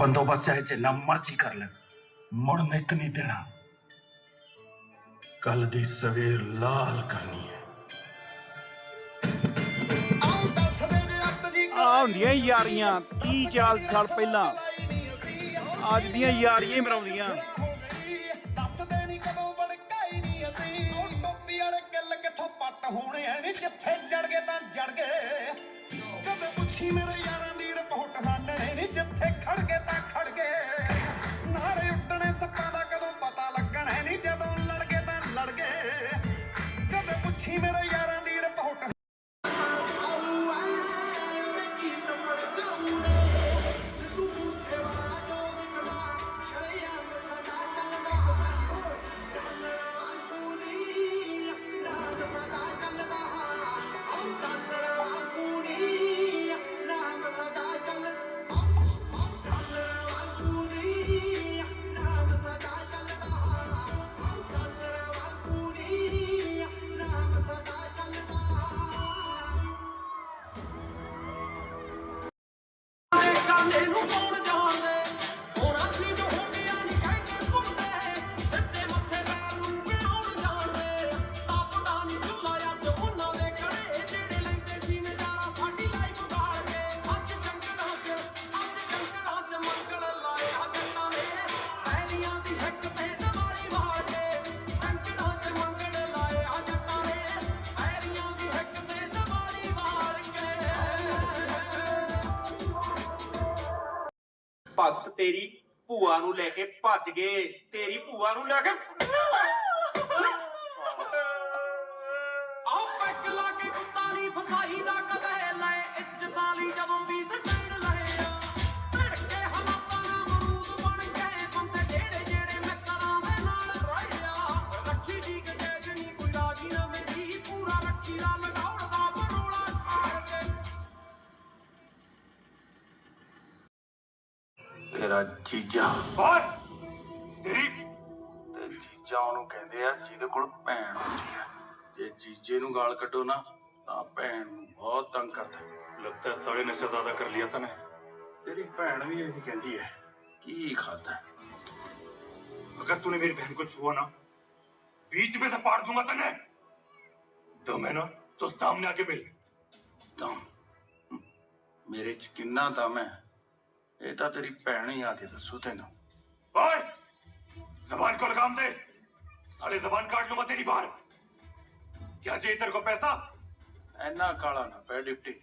ਬੰਦੋਬਸਤ ਚਾਹੇ ਜਿੰਨਾ ਮਰਜ਼ੀ ਕਰ ਲੈਣ। ਮੁੜ ਨਿਕ ਨਹੀਂ ਦੇਣਾ। ਕੱਲ ਦੀ ਸਵੇਰ ਲਾਲ ਕਰਨੀ ਹੈ। ਆ ਹੁੰਦੀਆਂ ਯਾਰੀਆਂ। 30 40 ਸਾਲ ਪਹਿਲਾਂ? ਅੱਜ ਦੀਆਂ ਯਾਰੀਆਂ ਹੀ ਮਰਾਉਂਦੀਆਂ। ਦੱਸਦੇ ਨਹੀਂ ਕਦੋਂ ਵੜਕਾਈ ਨਹੀਂ ਅਸੀਂ। ਉਹ ਟੋਪੀ ਵਾਲੇ ਕਿੱਲ ਕਿੱਥੋਂ ਪੱਟ ਹੋਣੇ ਐ ਨੀ ਜਿੱਥੇ ਜੜ ਗਏ ਤਾਂ ਜੜ ਗਏ। ਕਦੇ ਪੁੱਛੀ ਮੇਰੇ ਯਾਰਾਂ ਜਿੱਥੇ ਤਾਂ ਖੜ ਗਏ। ਨਾਲੇ ਉੱਡਣੇ ਸੱਪਾਂ ਦਾ ਕਦੋਂ ਪਤਾ ਲੱਗਣਾ ਨਹੀਂ ਜਦੋਂ ਲੜ ਗਏ ਤਾਂ ਲੜ ਗਏ। ਕਦੇ ਪੁੱਛੀ ਮੇਰੇ ਭਗਤ ਤੇਰੀ ਭੂਆ ਨੂੰ ਲੈ ਕੇ ਭੱਜ ਗਏ ਤੇਰੀ ਭੂਆ ਨੂੰ ਲੈ ਕੇ ਕੋਲ ਭੈਣ ਹੁੰਦੀ ਆ ਜੇ ਜੀਜੇ ਨੂੰ ਗਾਲ ਕੱਢੋ ਨਾ ਤਾਂ ਭੈਣ ਨੂੰ ਬਹੁਤ ਤੰਗ ਕਰਦਾ ਲੱਗਦਾ ਸਾਲੇ ਨਸ਼ਾ ਜ਼ਿਆਦਾ ਕਰ ਲਿਆ ਤਨੇ ਤੇਰੀ ਭੈਣ ਵੀ ਇਹੀ ਕਹਿੰਦੀ ਹੈ ਕੀ ਖਾਦਾ अगर तूने मेरी बहन को छुआ ना बीच में से पाड़ दूंगा तने दम है ना तो सामने आके मिल ਦਮ ਮੇਰੇ ਚ ਕਿੰਨਾ ਦਮ ਹੈ ਇਹ ਤਾਂ ਤੇਰੀ ਭੈਣ ਹੀ ਆ ਕੇ ਦੱਸੂ ਤੈਨੂੰ ओए जबान को लगाम दे ਨਾਲੇ ਜ਼ਬਾਨ ਕੱਢ ਲੂੰਗਾ ਤੇਰੀ ਬਾਹਰ ਕਿਆ ਜੇ ਤੇਰੇ ਕੋ ਪੈਸਾ ਐਨਾ ਕਾਲਾ ਨਾ ਪੈ ਡਿਪਟੀ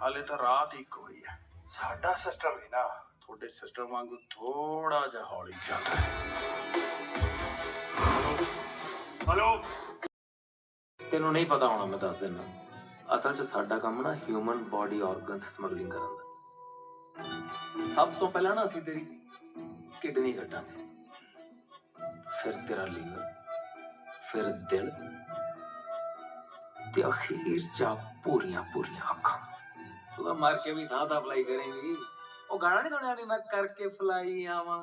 ਹਾਲੇ ਤਾਂ ਰਾਤ ਇੱਕ ਹੋਈ ਹੈ ਸਾਡਾ ਸਿਸਟਮ ਹੈ ਨਾ ਤੁਹਾਡੇ ਸਿਸਟਮ ਵਾਂਗੂ ਥੋੜਾ ਜਿਹਾ ਹੌਲੀ ਚੱਲਦਾ ਹੈ ਹਲੋ ਤੈਨੂੰ ਨਹੀਂ ਪਤਾ ਹੋਣਾ ਮੈਂ ਦੱਸ ਦਿੰਦਾ ਅਸਲ 'ਚ ਸਾਡਾ ਕੰਮ ਨਾ ਹਿਊਮਨ ਬਾਡੀ ਆਰਗਨਸ ਸਮਗਲਿੰਗ ਕਰਨ ਦਾ ਸਭ ਤੋਂ ਪਹਿਲਾਂ ਨਾ ਅਸੀਂ ਤੇਰੀ ਕਿਡਨੀ ਕੱਢਾਂਗੇ ਫਿਰ ਤੇਰਾ ਲੀਵਰ ਫਿਰ ਦਿਲ ਤੇ ਅਖੀਰ 'ਚ ਪੂਰੀਆਂ ਪੂਰੀਆਂ ਅੱਖਾਂ ਤੂੰ ਤਾਂ ਮਰ ਕੇ ਵੀ ਥਾਂ ਥਾਂ ਫਲਾਈ ਕਰੇਂਗੀ ਉਹ ਗਾਣਾ ਨਹੀਂ ਸੁਣਿਆ ਵੀ ਮੈਂ ਕਰਕੇ ਫਲਾਈ ਆਵਾਂ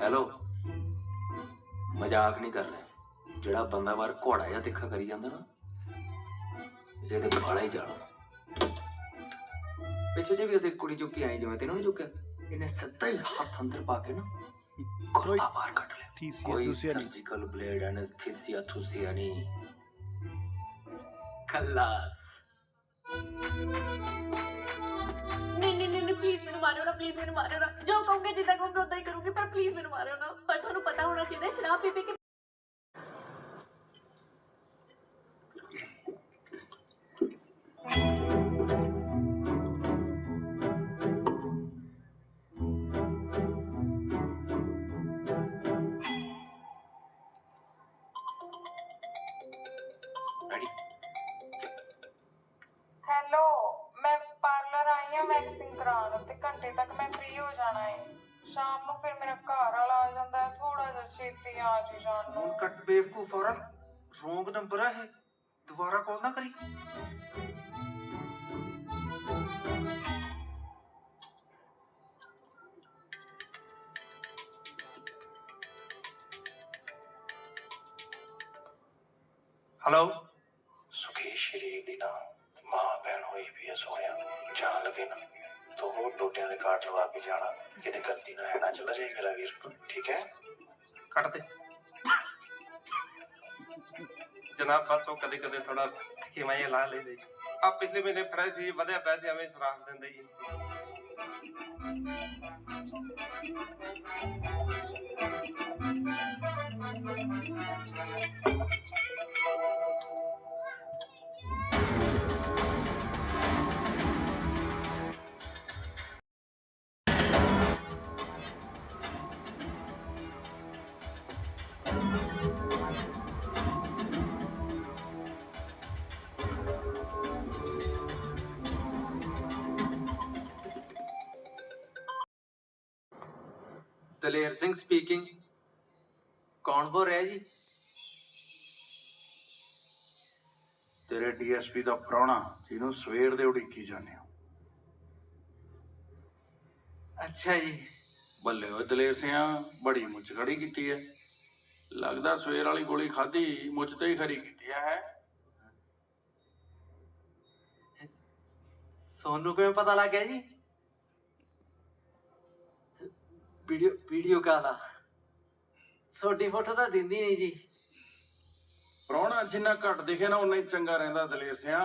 ਹੈਲੋ ਮਜ਼ਾਕ ਨਹੀਂ ਕਰ ਰਿਹਾ ਜਿਹੜਾ ਬੰਦਾ ਬਾਹਰ ਘੋੜਾ ਜਿਹਾ ਤਿੱਖਾ ਕਰੀ ਜਾਂਦਾ ਨਾ ਇਹਦੇ ਬਾਲਾ ਹੀ ਜਾਣਾ ਪਿੱਛੇ ਜੇ ਵੀ ਅਸੀਂ ਕੁੜੀ ਚੁੱਕੀ ਆਈ ਜਿਵੇਂ ਤੈਨੂੰ ਨਹੀਂ ਚੁੱਕਿਆ ਇਹਨੇ ਸਿੱਧਾ ਹੀ ਹੱਥ ਅੰਦਰ ਪਾ ਕੇ ਨਾ ਕੁਰਤਾ ਬਾਹਰ ਕੱਢ ਲਿਆ। ਥੀਸੀਆ ਕੋਈ ਥੂਸੀਆ ਨਹੀਂ। ਨਹੀਂ। ਖਲਾਸ। ਨਹੀਂ ਨਹੀਂ ਪਲੀਜ਼ ਮੈਨੂੰ ਮਾਰਿਓ ਨਾ ਪਲੀਜ਼ ਮੈਨੂੰ ਮਾਰਿਓ ਨਾ। ਜੋ ਕਹੋਗੇ ਜਿੱਦਾਂ ਕਹੋਗੇ ਉਦਾਂ ਹੀ ਕਰੂੰਗੀ ਪਰ ਪਲੀਜ਼ ਮੈਨੂੰ ਮਾਰਿਓ ਨਾ। ਪਰ ਤੁਹਾਨੂੰ ਪਤਾ ਹੋਣਾ ਚਾਹੀਦਾ ਹੈ, ਸ਼ਰਾਬ ਪੀ ਪੀ ਕੇ ਸ਼ਾਮ ਨੂੰ ਫਿਰ ਮੇਰਾ ਘਰ ਵਾਲਾ ਆ ਜਾਂਦਾ ਹੈ ਥੋੜਾ ਜਿਹਾ ਛੇਤੀ ਆ ਜੀ ਜਾਣ ਨੂੰ। ਕੱਟ ਬੇਵਕੂਫ ਔਰਤ, ਰੋਂਗ ਨੰਬਰ ਹੈ ਇਹ। ਦੁਬਾਰਾ ਕਾਲ ਨਾ ਕਰੀ। ਕਦੇ ਕਦੇ ਥੋੜਾ ਕਿਵੇਂ ਲਾ ਲੈਂਦੇ ਜੀ। ਆ ਪਿਛਲੇ ਮਹੀਨੇ ਫੜਿਆ ਸੀ ਵਧਿਆ ਪੈਸੇ ਐਵੇਂ ਸ਼ਰਾਬ ਦਿੰਦੇ ਜੀ। ਦਲੇਰ ਸਿੰਘ ਸਪੀਕਿੰਗ ਕੌਣ ਬੋਲ ਰਿਹਾ ਜੀ? ਤੇਰੇ ਡੀਐਸਪੀ ਦਾ ਪ੍ਰਾਹੁਣਾ ਜਿਹਨੂੰ ਸਵੇਰ ਦੇ ਉਡੀਕੀ ਜਾਂਦੇ ਹੋ। ਅੱਛਾ ਜੀ। ਬੱਲੇ ਓਏ ਦਲੇਰ ਸਿਆ ਬੜੀ ਮੁੱਛਗੜੀ ਕੀਤੀ ਹੈ। ਲੱਗਦਾ ਸਵੇਰ ਵਾਲੀ ਗੋਲੀ ਖਾਧੀ ਮੁੱਛ ਤੇ ਹੀ ਖਰੀ ਕੀਤੀ ਹੈ? ਸੋਨੂੰ ਕਿਵੇਂ ਪਤਾ ਲੱਗ ਗਿਆ ਜੀ? ਵੀਡੀਓ ਵੀਡੀਓ ਕਾਲ ਆ। ਛੋਟੀ ਫੋਟੋ ਤਾਂ ਦਿੰਦੀ ਨਹੀਂ ਜੀ। ਪ੍ਰਾਹੁਣਾ ਜਿੰਨਾ ਘੱਟ ਦਿਖੇ ਨਾ ਉਨਾ ਹੀ ਚੰਗਾ ਰਹਿੰਦਾ ਦਲੇਰ ਸਿਆ।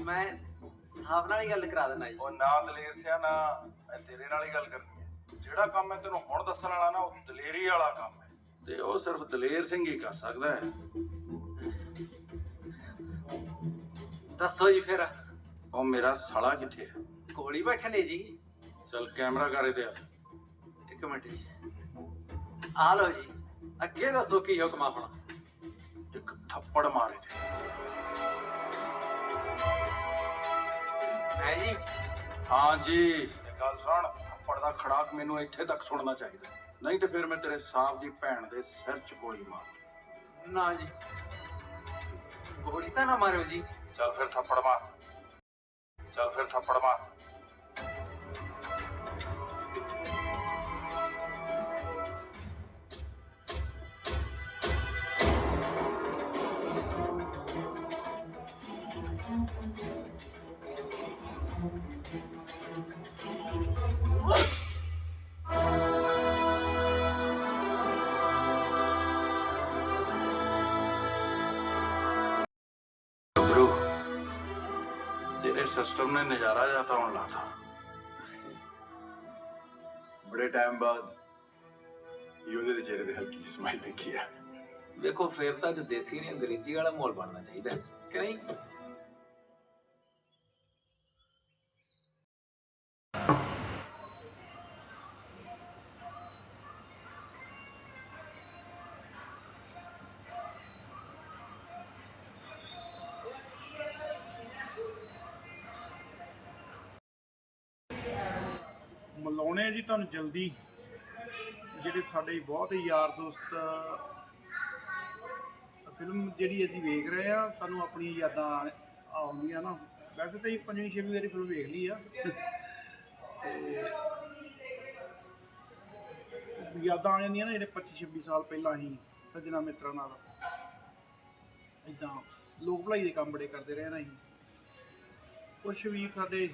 ਮੈਂ ਸਾਹਿਬ ਨਾਲ ਹੀ ਗੱਲ ਕਰਾ ਦਿੰਦਾ ਜੀ। ਉਹ ਨਾ ਦਲੇਰ ਸਿਆ ਨਾ ਮੈਂ ਤੇਰੇ ਨਾਲ ਹੀ ਗੱਲ ਕਰਨੀ ਹੈ ਜਿਹੜਾ ਕੰਮ ਮੈਂ ਤੈਨੂੰ ਹੁਣ ਦੱਸਣ ਵਾਲਾ ਨਾ ਉਹ ਦਲੇਰੀ ਵਾਲਾ ਕੰਮ ਹੈ। ਤੇ ਉਹ ਸਿਰਫ ਦਲੇਰ ਸਿੰਘ ਹੀ ਕਰ ਸਕਦਾ ਹੈ। ਦੱਸੋ ਜੀ ਫਿਰ। ਉਹ ਮੇਰਾ ਸਾਲਾ ਕਿੱਥੇ ਹੈ? ਕੋਲੀ ਬੈਠੇ ਨੇ ਜੀ। ਚਲ ਕੈਮਰਾ ਕਰ ਇਹਦੇ ਆ ਇੱਕ ਮਿੰਟ ਜੀ। ਆ ਲਓ ਜੀ। ਅੱਗੇ ਦੱਸੋ ਕੀ ਹੁਕਮ ਆ ਹੁਣ। ਇੱਕ ਥੱਪੜ ਮਾਰੇ ਤੇ ਹੈ ਜੀ। ਹਾਂ ਜੀ। ਇਹ ਗੱਲ ਸੁਣ। ਥੱਪੜ ਦਾ ਖੜਾਕ ਮੈਨੂੰ ਇੱਥੇ ਤੱਕ ਸੁਣਨਾ ਚਾਹੀਦਾ ਨਹੀਂ ਤੇ ਫਿਰ ਮੈਂ ਤੇਰੇ ਸਾਹਬ ਦੀ ਭੈਣ ਦੇ ਸਿਰ 'ਚ ਗੋਲੀ ਮਾਰ ਨਾ ਜੀ। ਗੋਲੀ ਤਾਂ ਨਾ ਮਾਰਿਓ ਜੀ। ਚੱਲ ਫਿਰ ਥੱਪੜ ਮਾਰ। ਚੱਲ ਫਿਰ ਥੱਪੜ ਮਾਰ। ਤੇਰੇ ਸਿਸਟਮ ਨੇ ਨਜ਼ਾਰਾ ਜਾਤਾ ਹੁਣ ਲਾਤਾ बड़े टाइम बाद योने ਦੇ ਚਿਹਰੇ ਤੇ ਹਲਕੀ ਜਿਹੀ ਸਮਾਈਲ ਦੇਖੀ ਆ ਵੇਖੋ ਫੇਰ ਤਾਂ ਜੋ ਦੇਸੀ ਨੇ ਅੰਗਰੇਜ਼ੀ ਵਾਲਾ ਮਾਹੌਲ ਬਣਨਾ ਚਾਹੀਦਾ ਹੈ, ਕਿ ਨਹੀਂ ਮਿਲਾਉਣੇ ਤੁਹਾਨੂੰ ਜਲਦੀ ਜਿਹੜੇ ਸਾਡੇ ਬਹੁਤ ਯਾਰ ਦੋਸਤ, ਫਿਲਮ ਜਿਹੜੀ ਅਸੀਂ ਵੇਖ ਰਹੇ ਆ ਸਾਨੂੰ ਆਪਣੀਆਂ ਯਾਦਾਂ ਆਉਂਦੀਆਂ ਨਾ। ਵੈਸੇ ਤਾਂ ਇਹ ਪੰਜਵੀਂ, ਛੇਵੀਂ ਵਾਰੀ ਫਿਲਮ ਵੇਖ ਲਈ ਆ। ਤੇ ਯਾਦਾਂ ਆ ਜਾਂਦੀਆਂ ਨਾ ਜਿਹੜੇ 25 26 ਸਾਲ ਪਹਿਲਾਂ ਹੀ ਸੱਜਣਾ ਮਿੱਤਰਾਂ ਨਾਲ। ਇਦਾਂ ਲੋਕ ਭਲਾਈ ਦੇ ਕੰਮ ਬੜੇ ਕਰਦੇ ਰਹੇ ਨਾ ਅਸੀਂ। ਕੁਛ ਵੀ ਸਾਡੇ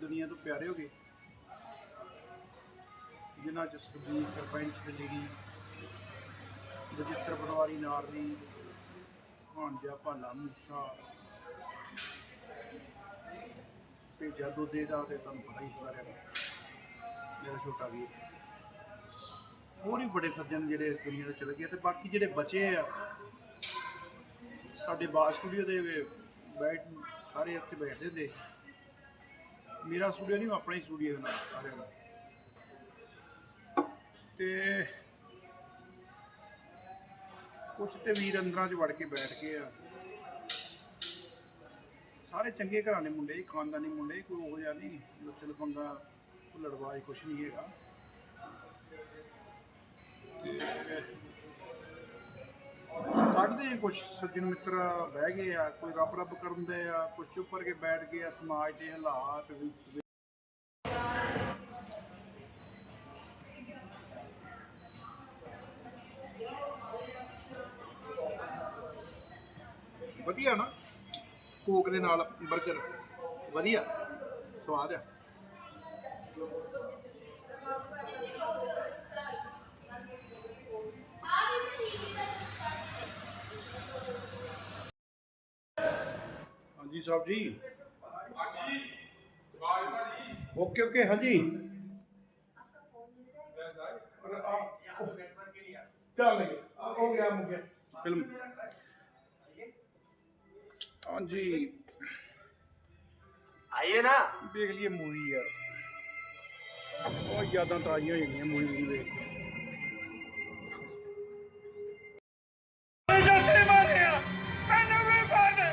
ਦੁਨੀਆ ਤੋਂ ਪਿਆਰੇ ਹੋ ਗਏ। ਜਿਨ੍ਹਾਂ ਚ ਸੁਖਬੀਰ ਸਰਪੰਚ ਦਲੇਰੀ ਬਜਿੱਤਰ ਪਟਵਾਰੀ ਨਾਰਦੀ ਹਾਂਜਾ ਭਾਲਾ ਮੂਸਾ ਤੇ ਜਾਦੂ ਦੇ ਦਾ ਤੇ ਤੁਹਾਨੂੰ ਪਤਾ ਹੀ ਸਾਰਿਆਂ ਨੂੰ ਮੇਰਾ ਛੋਟਾ ਵੀਰ। ਹੋਰ ਵੀ ਬੜੇ ਸੱਜਣ ਜਿਹੜੇ ਇਸ ਦੁਨੀਆ ਤੋਂ ਚਲੇ ਗਏ ਤੇ ਬਾਕੀ ਜਿਹੜੇ ਬਚੇ ਆ, ਸਾਡੇ ਬਾਸ ਸਟੂਡੀਓ ਦੇ ਬੈਠ, ਸਾਰੇ ਉੱਥੇ ਬੈਠਦੇ ਹੁੰਦੇ। ਮੇਰਾ ਸਟੂਡੀਓ ਨਹੀਂ, ਆਪਣਾ ਹੀ ਸਟੂਡੀਓ ਨਾਲ ਸਾਰਿਆਂ ਦਾ। ਤੇ ਕੁਛ ਤੇ ਵੀਰ ਅੰਦਰਾਂ 'ਚ ਵੜ ਕੇ ਬੈਠ ਗਏ ਆ। ਸਾਰੇ ਚੰਗੇ ਘਰਾਂ ਦੇ ਮੁੰਡੇ, ਖਾਨਦਾਨੀ ਮੁੰਡੇ, ਕੋਈ ਉਹੋ ਜਿਹਾ ਨਹੀਂ ਲੁੱਚਲ ਪੰਗਾ ਲੜਵਾਈ ਕੁਛ ਨਹੀਂ ਹੈਗਾ। ਕੱਢਦੇ ਕੁਛ ਸੱਜਣ ਮਿੱਤਰ ਬਹਿ ਗਏ ਆ, ਕੋਈ ਰੱਬ ਰੱਬ ਕਰਨ ਦੇ ਆ, ਕੁਛ ਉੱਪਰ ਕੇ ਬੈਠ ਗਏ ਆ, ਸਮਾਜ ਦੇ ਹਾਲਾਤ ਕੋਕ ਦੇ ਨਾਲ 버ਗਰ ਵਧੀਆ। ਸਵਾਦ ਆ। ਹਾਂਜੀ ਸਾਹਿਬ ਜੀ। ਓਕੇ ਓਕੇ ਹਾਂਜੀ। ਚੱਲ ਗਏ ਆ, ਹੋ ਗਿਆ ਹੋ ਗਿਆ। ਫਿਲਮ ਹਾਂਜੀ। ਆਈਏ ਨਾ। ਦੇਖ ਲਈਏ ਮੂਵੀ ਯਾਰ। ਉਹ ਯਾਦਾਂ ਤਾਜ਼ੀਆਂ ਹੋ ਜਾਂਦੀਆਂ ਮੂਵੀ ਨੂੰ ਵੇਖ ਕੇ। ਜੱਸੇ ਮਾਰਿਆ। ਮੈਨੂੰ ਵੀ ਮਾਰ ਦੇ।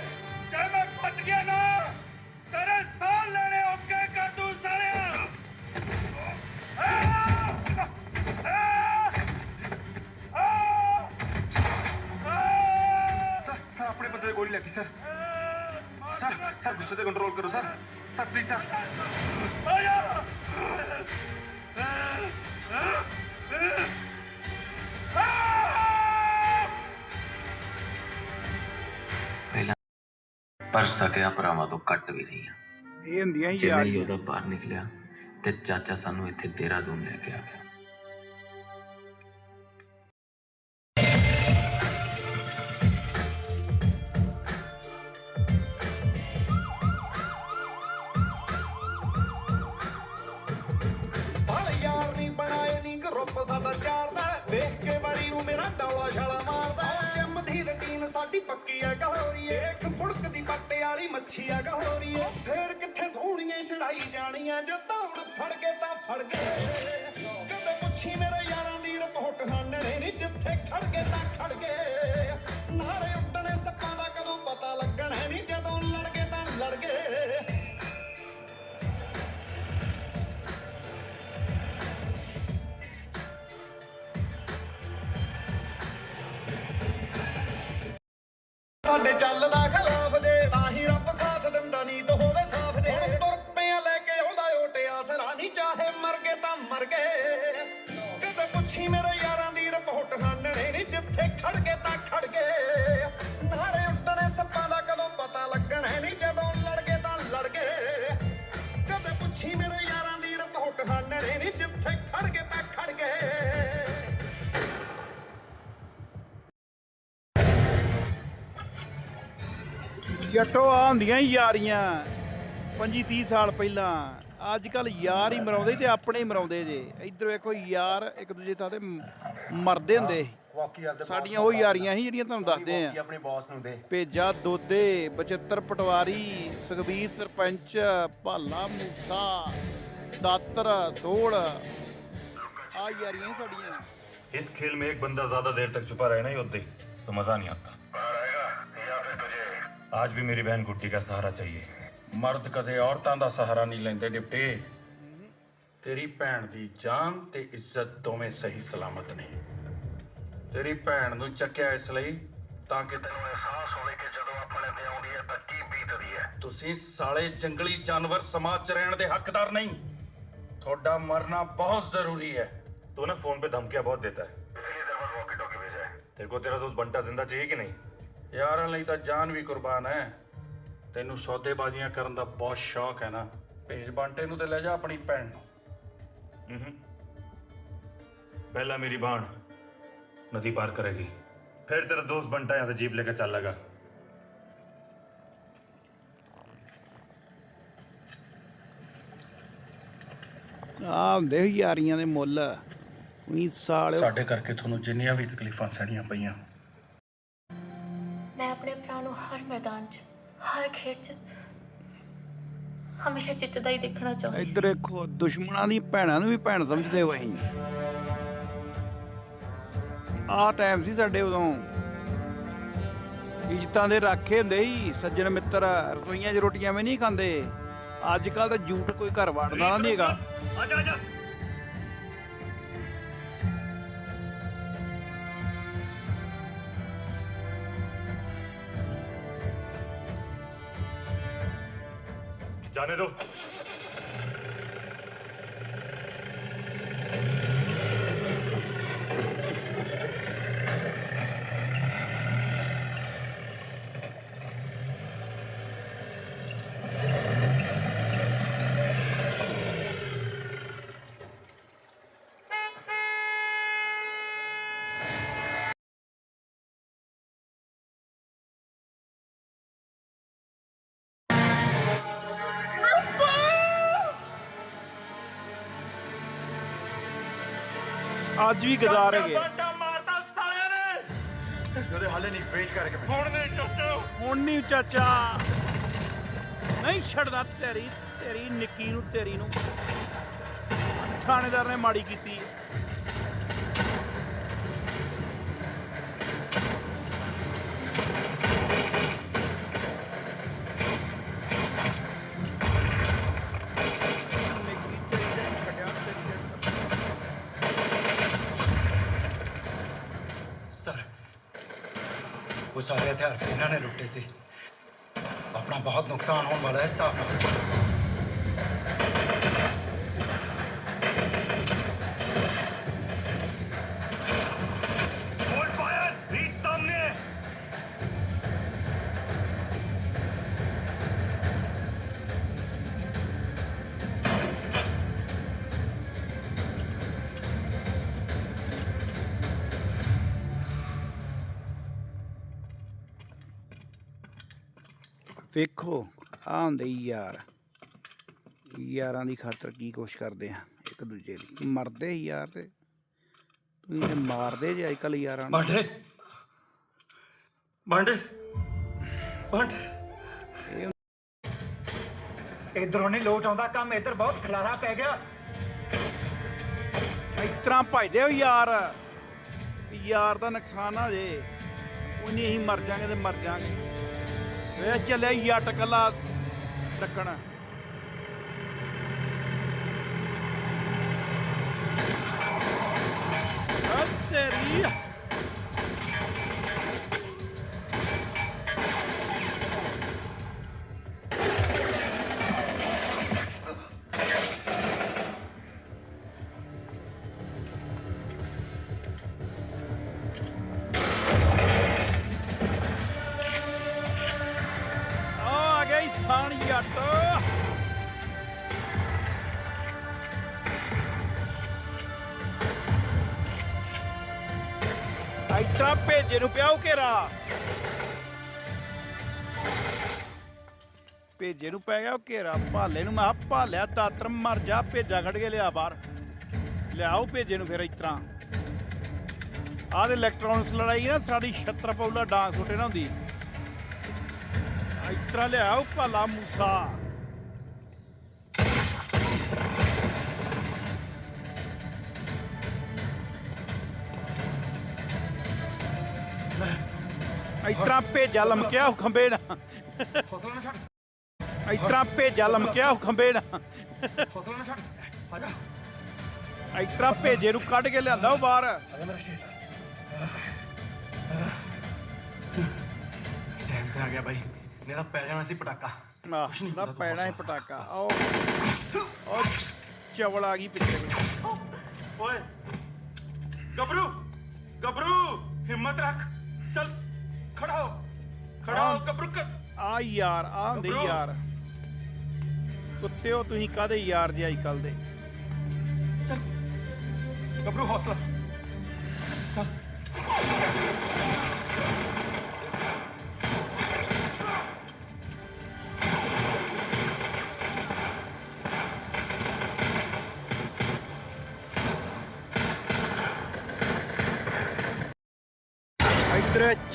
सर सर अपने बंदे गोली लगी सर सर सर गुस्से से कंट्रोल करो सर सर प्लीज सर ਪਹਿਲਾਂ ਪਰ ਸਕਿਆ ਭਰਾਵਾਂ ਤੋਂ ਘੱਟ ਵੀ ਨਹੀਂ ਆ ਇਹ ਹੁੰਦੀਆਂ ਹੀ ਜਿਵੇਂ ਹੀ ਯਾਰ ਉਹਦਾ ਬਾਹਰ ਨਿਕਲਿਆ ਤੇ ਚਾਚਾ ਸਾਨੂੰ ਇੱਥੇ ਦੇਹਰਾਦੂਨ ਲੈ ਕੇ ਆ ਗਿਆ ਸੋਹਣੀਆਂ ਜਾਣੀਆਂ ਜਦੋਂ ਹੁਣ ਫੜ ਕੇ ਤਾਂ ਫੜ ਗਏ। ਕਦੇ ਪੁੱਛੀ ਮੇਰੇ ਯਾਰਾਂ ਦੀ ਰਿਪੋਰਟ, ਹਾਨਣੇ ਨਹੀਂ ਜਿੱਥੇ ਖੜ ਗਏ ਤਾਂ ਖੜ ਗਏ। ਨਾਲੇ ਉੱਡਣੇ ਸੱਪਾਂ ਦਾ ਕਦੋਂ ਪਤਾ ਲੱਗਣਾ ਨਹੀਂ ਜਦੋਂ ਲੜ ਗਏ ਤਾਂ ਲੜ ਗਏ। ਸਾਡੇ ਚੱਲਦਾ ਖਿਲਾਫ ਜੱਟੋ ਆ ਹੁੰਦੀਆਂ ਹੀ ਯਾਰੀਆਂ 25 30 ਸਾਲ ਪਹਿਲਾਂ ਅੱਜ ਕੱਲ ਯਾਰ ਹੀ ਮਰਾਉਂਦੇ ਤੇ ਆਪਣੇ ਹੀ ਮਰਾਉਂਦੇ ਜੇ ਇੱਧਰ ਵੇਖੋ ਯਾਰ ਇੱਕ ਦੂਜੇ ਥਾਂ ਤੇ ਮ- ਮਰਦੇ ਹੁੰਦੇ वाकई आपके ਸਾਡੀਆਂ ਉਹ ਯਾਰੀਆਂ ਸੀ ਜਿਹੜੀਆਂ ਤੁਹਾਨੂੰ ਦੱਸਦੇ ਆ अपने बॉस नु दे ਭੇਜਾ ਦੋਦੇ ਬਚਿੱਤਰ ਪਟਵਾਰੀ ਸੁਖਬੀਰ ਸਰਪੰਚ ਭਾਲਾ ਮੂਸਾ ਦਾਤਰ ਸੋੜ ਆ ਯਾਰੀਆਂ ਸੀ ਸਾਡੀਆਂ इस खेल में एक बंदा ज्यादा देर तक छुपा रहे ना योद्धे तो मजा नहीं आता आज भी मेरी बहन गुट्टी का सहारा चाहिए ਮਰਦ ਕਦੇ ਔਰਤਾਂ ਦਾ ਸਹਾਰਾ ਨਹੀਂ ਲੈਂਦੇ ਡਿਪਟੀ ਤੇਰੀ ਭੈਣ ਦੀ ਜਾਨ ਤੇ ਇੱਜ਼ਤ ਦੋਵੇਂ ਸਹੀ ਸਲਾਮਤ ਨੇ ਤੇਰੀ ਭੈਣ ਨੂੰ ਚੱਕਿਆ ਇਸ ਲਈ ਤਾਂ ਕਿ ਤੈਨੂੰ ਅਹਿਸਾਸ ਹੋਵੇ ਕਿ ਜਦੋਂ ਆਪਣੇ ਤੇ ਆਉਂਦੀ ਹੈ ਤਾਂ ਕੀ ਬੀਤਦੀ ਹੈ ਤੁਸੀਂ ਸਾਲੇ ਜੰਗਲੀ ਜਾਨਵਰ ਸਮਾਜ 'ਚ ਰਹਿਣ ਦੇ ਹੱਕਦਾਰ ਨਹੀਂ ਤੁਹਾਡਾ ਮਰਨਾ ਬਹੁਤ ਜ਼ਰੂਰੀ ਹੈ तो ना फोन पे धमकियां बहुत देता है इसलिए तेरे पास वॉकी टॉकी भेजा है तेरे को तेरा दोस्त बंटा जिंदा चाहिए कि नहीं ਯਾਰਾਂ ਲਈ ਤਾਂ ਜਾਨ ਵੀ ਕੁਰਬਾਨ ਹੈ। ਤੈਨੂੰ ਸੌਦੇਬਾਜ਼ੀਆਂ ਕਰਨ ਦਾ ਬਹੁਤ ਸ਼ੌਕ ਹੈ ਨਾ। ਭੇਜ ਬੰਟੇ ਨੂੰ ਤੇ ਲੈ ਜਾ ਆਪਣੀ ਭੈਣ ਨੂੰ। ਹੂੰ ਪਹਿਲਾਂ ਮੇਰੀ ਬਾਣ ਨਦੀ ਪਾਰ ਕਰੇਗੀ। ਫਿਰ ਤੇਰਾ ਦੋਸਤ ਬੰਟਾ ਜਾਂ ਸੇ ਜੀਪ ਲੈ ਕੇ ਚੱਲ ਲਗਾ ਆ ਹੁੰਦੇ ਯਾਰੀਆਂ ਦੇ ਮੁੱਲ। ਉਹੀ ਸਾਲ ਸਾਡੇ ਕਰਕੇ ਤੁਹਾਨੂੰ ਜਿੰਨੀਆਂ ਵੀ ਤਕਲੀਫਾਂ ਸਹਿਣੀਆਂ ਪਈਆਂ। ਹਮੇਸ਼ਾ ਜਿੱਤਦਾ ਹੀ ਦੇਖਣਾ ਚਾਹੁੰਦੀ ਸੀ। ਇੱਧਰ ਦੇਖੋ ਦੁਸ਼ਮਣਾਂ ਦੀ ਭੈਣਾਂ ਨੂੰ ਵੀ ਭੈਣ ਸਮਝਦੇ ਹੋਏ ਅਸੀਂ। ਆਹ ਟਾਈਮ ਸੀ ਸਾਡੇ ਉਦੋਂ। ਇੱਜ਼ਤਾਂ ਦੇ ਰਾਖੇ ਹੁੰਦੇ ਸੀ। ਸੱਜਣ ਮਿੱਤਰ ਰਸੋਈਆਂ 'ਚ ਰੋਟੀਆਂ ਵੀ ਨਹੀਂ ਖਾਂਦੇ। ਅੱਜ ਕੱਲ ਤਾਂ ਝੂਠ ਕੋਈ ਘਰ ਵੜਦਾ ਨਹੀਂ ਹੈਗਾ। じゃね ਅੱਜ ਵੀ ਗਜ਼ਾਰ ਹੈਗੇ ਬਾਟਾ ਮਾਰਤਾ ਸਾਲਿਆਂ ਨੇ। ਉਹਦੇ ਹਾਲੇ ਨਹੀਂ ਵੇਟ ਕਰਕੇ ਮੈਂ ਹੁਣ ਨਹੀਂ ਚਾਚਾ। ਹੁਣ ਨਹੀਂ ਚਾਚਾ। ਨਹੀਂ ਛੱਡਦਾ ਤੇਰੀ ਤੇਰੀ ਨਿੱਕੀ ਨੂੰ ਤੇਰੀ ਨੂੰ। ਥਾਣੇਦਾਰ ਨੇ ਮਾੜੀ ਕੀਤੀ। ਸਾਰੇ ਹਥਿਆਰ ਫਿਰ ਇਹਨਾਂ ਨੇ ਲੁੱਟੇ ਸੀ। ਆਪਣਾ ਬਹੁਤ ਨੁਕਸਾਨ ਹੋਣ ਵਾਲਾ ਹੈ ਹਿਸਾਬ ਨਾਲ। ਹੁੰਦੇ ਯਾਰ। ਯਾਰਾਂ ਦੀ ਖਾਤਰ ਕੀ ਕੁਛ ਕਰਦੇ ਆ ਇੱਕ ਦੂਜੇ ਦੀ। ਮਰਦੇ ਯਾਰ ਤੇ। ਤੁਸੀਂ ਤੇ ਮਾਰਦੇ ਜੇ ਅੱਜਕੱਲ ਯਾਰਾਂ ਨੂੰ। ਬਾਂਡੇ ਬਾਂਡੇ ਬਾਂਡੇ ਇਧਰੋਂ ਨਹੀਂ ਲੋਟ ਆਉਂਦਾ ਕੰਮ ਇਧਰ ਬਹੁਤ ਖਲਾਰਾ ਪੈ ਗਿਆ। ਇਸ ਤਰ੍ਹਾਂ ਭਜਦੇ ਹੋ ਯਾਰ। ਯਾਰ ਦਾ ਨੁਕਸਾਨ ਨਾ ਹੋ ਜੇ। ਉਹਨੇ ਅਸੀਂ ਮਰ ਜਾਾਂਗੇ ਤੇ ਮਰ ਜਾਾਂਗੇ ਵੇ ਚੱਲਿਆ ਯੱਟ ਕੱਲਾ। ਡੱਕਣ ਤੇਰੀ ਜੱਟ ਐਤਰਾ ਭੇਜੇ ਨੂੰ ਪਿਆ ਘੇਰਾ। ਭੇਜੇ ਨੂੰ ਪੈ ਗਿਆ ਉਹ ਘੇਰਾ। ਭਾਲੇ ਨੂੰ ਮੈਂ ਕਿਹਾ, ਭਾਲਿਆ ਤਾਤਰ ਮਰ ਜਾ, ਭੇਜਾ ਕੱਢ ਕੇ ਲਿਆ ਬਾਹਰ। ਲਿਆਓ ਭੇਜੇ ਨੂੰ ਫਿਰ ਇਤਰਾ ਆਹ ਤੇ ਇਲੈਕਟ੍ਰੋਨਿਕਸ ਲੜਾਈ ਨਾ, ਸਾਡੀ ਛੱਤਰ ਡਾਂਗ ਸੁੱਟੇ ਨਾ ਹੁੰਦੀ। ਇਤਰਾ ਲਿਆਓ ਭਾਲਾ ਮੂਸਾ ਇਤਰਾ ਭੇਜਿਆ ਲਮਕਿਆ ਉਹ ਖੰਬੇ ਨਾ ਹੌਸਲਾ ਨਾ ਛੱਡ ਇਤਰਾ ਭੇਜਾ ਲਮਕਿਆ ਖੰਬੇ ਨਾ ਹੌਸਲਾ ਨਾ ਛੱਡ ਆ ਜਾ ਇਤਰਾ ਭੇਜੇ ਨੂੰ ਕੱਢ ਕੇ ਲਿਆਂਦਾ ਉਹ ਬਾਹਰ ਆ ਜਾ ਮੇਰਾ ਸ਼ੇਰ ਟਾਈਮ ਤੇ ਗਿਆ ਬਾਈ ਨਹੀਂ ਪੈ ਜਾਣਾ ਸੀ ਪਟਾਕਾ? ਆਹ, ਨਾ ਪੈਣਾ ਹੀ ਪਟਾਕਾ। ਉਹ ਉਹ ਚਵਲ ਆ ਗਈ ਪਿੱਛੇ ਓਏ ਗੱਭਰੂ ਗੱਭਰੂ ਹਿੰਮਤ ਰੱਖ। ਚੱਲ ਖੜਾ ਹੋ ਖੜਾ ਹੋ ਹਾਂ। ਕਰ ਆ ਯਾਰ ਆ ਹੁੰਦੇ ਗੱਭਰੂ। ਯਾਰ। ਕੁੱਤਿਓ ਤੁਸੀਂ ਕਾਦੇ ਯਾਰ ਜੇ ਅੱਜ ਕੱਲ ਦੇ? ਚੱਲ ਗੱਭਰੂ ਹੌਸਲਾ। ਚੱਲ।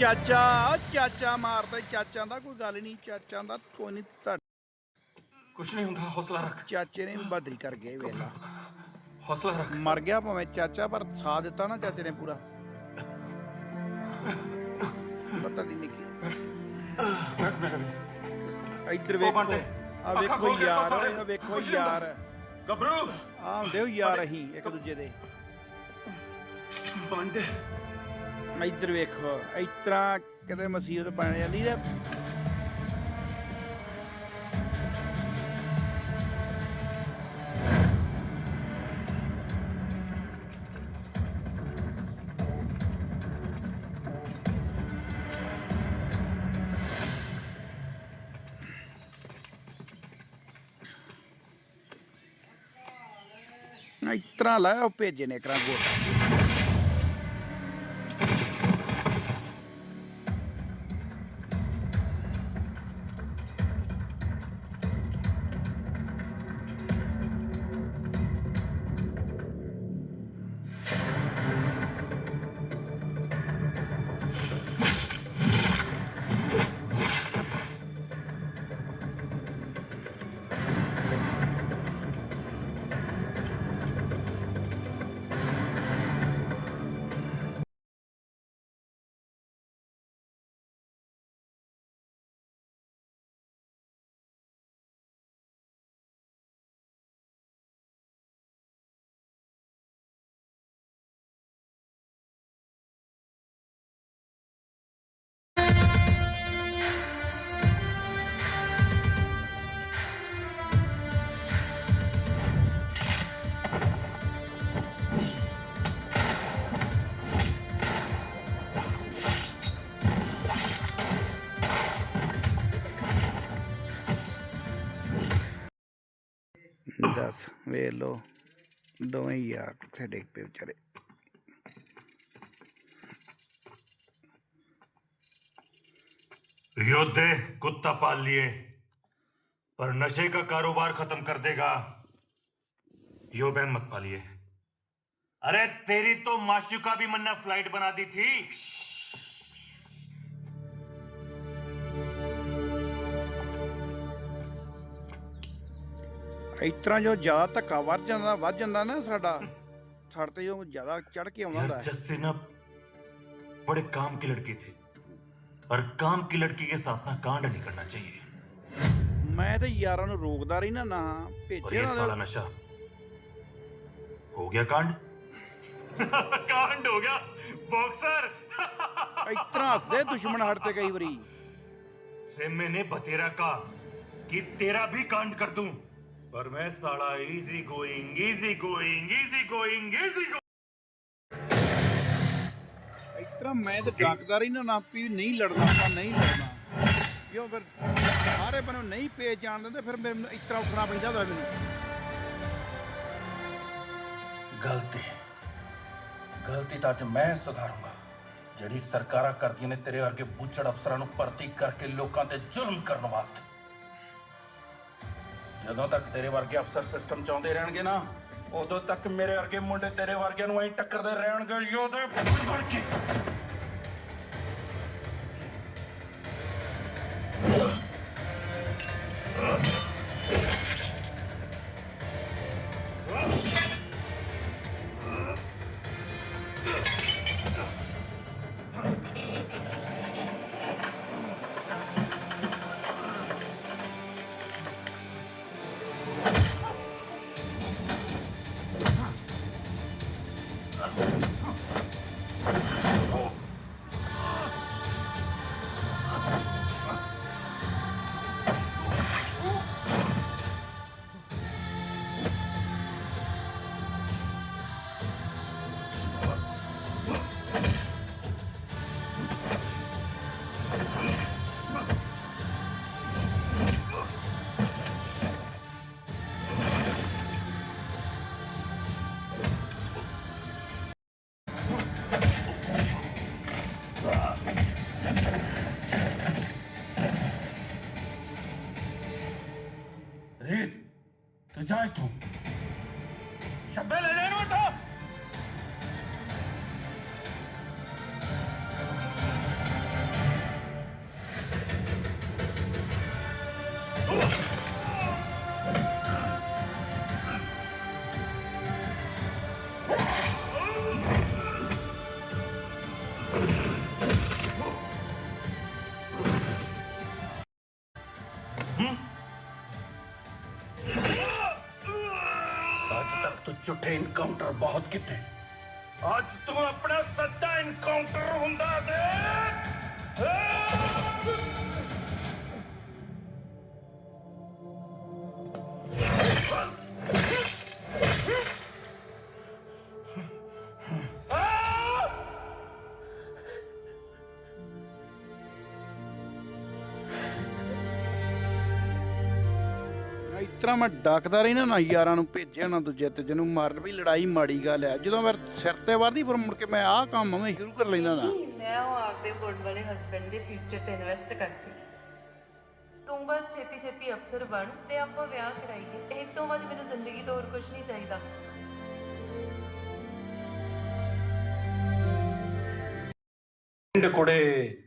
ਚਾਚਾ ਚਾਚਾ ਮਾਰਦਾ ਚਾਚਾ ਦਾ ਕੋਈ ਗੱਲ ਨਹੀਂ ਚਾਚਾ ਦਾ ਕੋਈ ਨਹੀਂ ਤੁਹਾਡਾ ਕੁਛ ਨਹੀਂ ਹੁੰਦਾ ਹੌਸਲਾ ਰੱਖ। ਚਾਚੇ ਨੇ ਬਹਾਦਰੀ ਕਰ ਗਏ ਵੇਲਾ ਹੌਸਲਾ ਰੱਖ। ਮਰ ਗਿਆ ਭਾਵੇਂ ਚਾਚਾ ਪਰ ਸਾਥ ਦਿੱਤਾ ਨਾ ਚਾਚੇ ਨੇ ਪੂਰਾ। ਪਤਾ ਨਹੀਂ ਨਿੱਕੀ। ਇੱਧਰ ਵੇਖੋ। ਆ ਵੇਖੋ ਯਾਰ ਆ ਵੇਖੋ ਯਾਰ। ਗੱਭਰੂ। ਆ ਹੁੰਦੇ ਯਾਰ ਅਸੀਂ ਇੱਕ ਦੂਜੇ ਦੇ। ਬੰਦੇ। बांधे ਇੱਧਰ ਵੇਖੋ ਇਸ ਤਰ੍ਹਾਂ ਕਿਤੇ ਮਸੀਬਤ ਬਣ ਜਾਂਦੀ ਤੇ ਇਸ ਤਰ੍ਹਾਂ ਲਾਇਆ ਉਹ ਭੇਜੇ ਨੇ ਕਰਾਂ ਗੋਲ ਵੇਖ ਲੋ ਦੋਵੇਂ ਯਾਰ ਕਿੱਥੇ ਡਿੱਗ ਪਏ ਵਿਚਾਰੇ योद्धे कुत्ता पाल लिए पर नशे का कारोबार खत्म कर देगा यो बैन मत पालिए अरे तेरी तो माशुका भी मन्ना फ्लाइट बना दी थी ਇਸ ਤਰ੍ਹਾਂ ਜੋ ਜ਼ਿਆਦਾ ਧੱਕਾ ਵੱਧ ਜਾਂਦਾ ਵੱਧ ਜਾਂਦਾ ਨਾ ਸਾਡਾ ਸਾਡੇ ਤੇ ਜੋ ਜ਼ਿਆਦਾ ਚੜ ਕੇ ਆਉਂਦਾ यार ਹੁੰਦਾ ਹੈ जस्सी ना बड़े काम की लड़की थी और काम की लड़की के साथ ना कांड नहीं करना चाहिए ਮੈਂ ਤੇ ਯਾਰਾਂ ਨੂੰ ਰੋਕਦਾ ਰਹੀ ਨਾ ਨਾ और ਭੇਜੇ ये साला ਨਾ नशा हो गया कांड कांड हो गया बॉक्सर ਇਸ ਤਰ੍ਹਾਂ ਹੱਸਦੇ ਦੁਸ਼ਮਣ ਹਟ ਤੇ ਕਈ ਵਾਰੀ से मैंने बतेरा कहा कि तेरा भी कांड कर दूं ਪਰ ਮੈਂ ਸਾਲਾ easy going easy going easy going easy ਇਤਰਾ ਮੈਂ ਤੇ ਡਾਕਦਾ ਰਹੀ ਨਾ ਨਾਪੀ ਨਹੀਂ ਲੜਨਾ ਤਾਂ ਨਹੀਂ ਲੜਨਾ। ਕਿਉਂ ਫਿਰ ਸਾਰੇ ਬਨੋਂ ਨਹੀਂ ਪੇਜ ਜਾਣ ਦਿੰਦੇ ਫਿਰ ਮੈਨੂੰ ਇਤਰਾ ਉੱਠਣਾ ਪੈਂਦਾ ਹੁੰਦਾ ਮੈਨੂੰ। ਗਲਤੀ। ਗਲਤੀ ਤਾਂ ਅੱਜ ਮੈਂ ਸੁਧਾਰੂੰਗਾ। ਜਿਹੜੀ ਸਰਕਾਰਾਂ ਕਰਦੀਆਂ ਨੇ ਤੇਰੇ ਵਰਗੇ ਬੁੱਚੜ ਅਫਸਰਾਂ ਨੂੰ ਭਰਤੀ ਕਰਕੇ ਲੋਕਾਂ ਤੇ ਜ਼ੁਲਮ ਕਰਨ ਵਾਸਤੇ। ਜਦੋਂ ਤੱਕ ਤੇਰੇ ਵਰਗੇ ਅਫਸਰ ਸਿਸਟਮ ਚਾਉਂਦੇ ਰਹਿਣਗੇ ਨਾ, ਉਦੋਂ ਤੱਕ ਮੇਰੇ ਵਰਗੇ ਮੁੰਡੇ ਤੇਰੇ ਵਰਗਿਆਂ ਨੂੰ ਐਂ ਟੱਕਰਦੇ ਰਹਿਣਗੇ, ਯੋਧੇ ਬਣ ਕੇ। ਅੱਜ ਤੱਕ ਤੂੰ ਝੂਠੇ ਇਨਕਾਊਂਟਰ ਬਹੁਤ ਕੀਤੇ। ਅੱਜ ਤੂੰ ਆਪਣਾ ਸੱਚਾ ਇਨਕਾਊਂਟਰ ਹੁੰਦਾ ਦੇਖ। ਮੈਂ ਡਾਕਦਾ ਰਹੀ ਨਾ ਯਾਰਾਂ ਨੂੰ ਭੇਜਿਆ ਨਾ ਦੂਜੇ ਤੇ ਜਿਹਨੂੰ ਮਾਰਨ ਵੀ ਲੜਾਈ ਮਾੜੀ ਗੱਲ ਹੈ। ਜਦੋਂ ਮੈਂ ਸਿਰ ਤੇ ਵਰਦੀ ਫਿਰ ਮੁੜ ਕੇ ਮੈਂ ਆਹ ਕੰਮ ਮੈਂ ਸ਼ੁਰੂ ਕਰ ਲੈਂਦਾ ਨਾ। ਮੈਂ ਉਹ ਆਪਦੇ ਹੋਣ ਵਾਲੇ ਹਸਬੰਡ ਦੇ ਫਿਊਚਰ ਤੇ ਇਨਵੈਸਟ ਕਰਦੀ। ਤੂੰ ਬਸ ਛੇਤੀ ਛੇਤੀ ਅਫਸਰ ਬਣ ਤੇ ਆਪਾਂ ਵਿਆਹ ਕਰਾਈਏ। ਇਹ ਤੋਂ ਵੱਧ ਮੈਨੂੰ ਜ਼ਿੰਦਗੀ ਤੋਂ ਹੋਰ ਕੁਝ ਨਹੀਂ ਚਾਹੀਦਾ। ਪਿੰਡ ਕੁੜੇ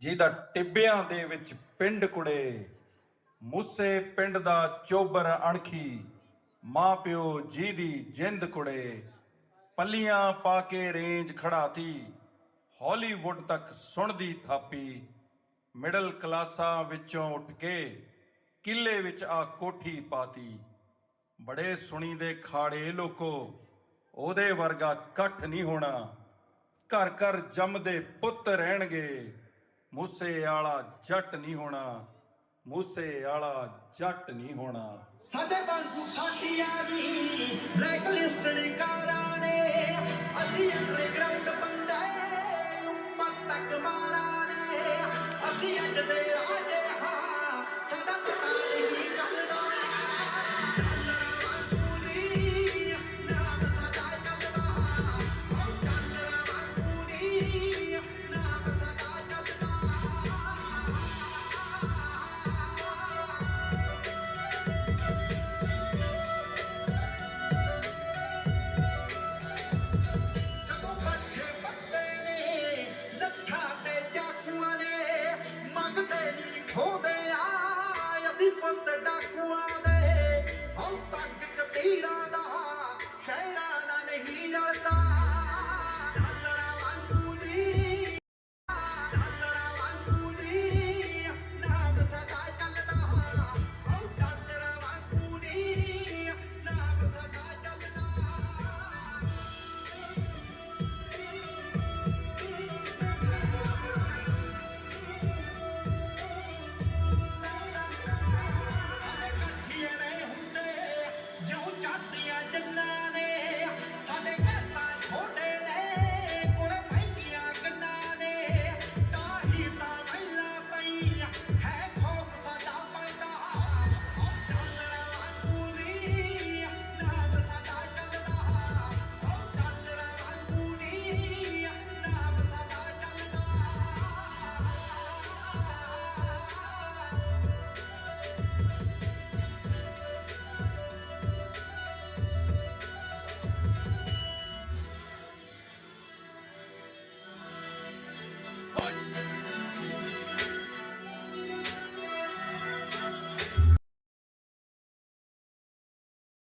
ਜਿਹਦਾ ਟਿੱਬਿਆਂ ਦੇ ਵਿੱਚ ਪਿੰਡ ਕੁੜੇ। ਮੂਸੇ ਪਿੰਡ ਦਾ ਚੋਬਰ ਅਣਖੀ, ਮਾਂ ਪਿਓ ਜੀ ਦੀ ਜਿੰਦ ਕੁੜੇ, ਪੱਲੀਆਂ ਪਾ ਕੇ ਰੇਂਜ ਖੜਾਤੀ, ਹਾਲੀਵੁੱਡ ਤੱਕ ਸੁਣਦੀ ਥਾਪੀ, ਮਿਡਲ ਕਲਾਸਾਂ ਵਿੱਚੋਂ ਉੱਠ ਕੇ ਕਿੱਲੇ ਵਿੱਚ ਆ ਕੋਠੀ ਪਾਤੀ। ਬੜੇ ਸੁਣੀ ਦੇ ਖਾੜੇ ਲੋਕੋ, ਉਹਦੇ ਵਰਗਾ ਇਕੱਠ ਨਹੀਂ ਹੋਣਾ। ਘਰ ਘਰ ਜੰਮਦੇ ਪੁੱਤ ਰਹਿਣਗੇ, ਮੂਸੇ ਵਾਲਾ ਜੱਟ ਨਹੀਂ ਹੋਣਾ। ਮੂਸੇ ਵਾਲਾ ਜੱਟ ਨਹੀਂ ਹੋਣਾ। ਸਾਡੇ ਬਾਂਸੂ ਸਾਡੀ ਆ ਬਲੈਕ ਲਿਸਟਡ ਕਾਰਾਂ ਨੇ। ਅਸੀਂ ਅੰਡਰਗਰਾਉਂਡ ਬੰਦੇ ਉੱਪਰ ਤੱਕ ਮਾਰਾਂ ਨੇ। ਅਸੀਂ ਅੱਜ ਦੇ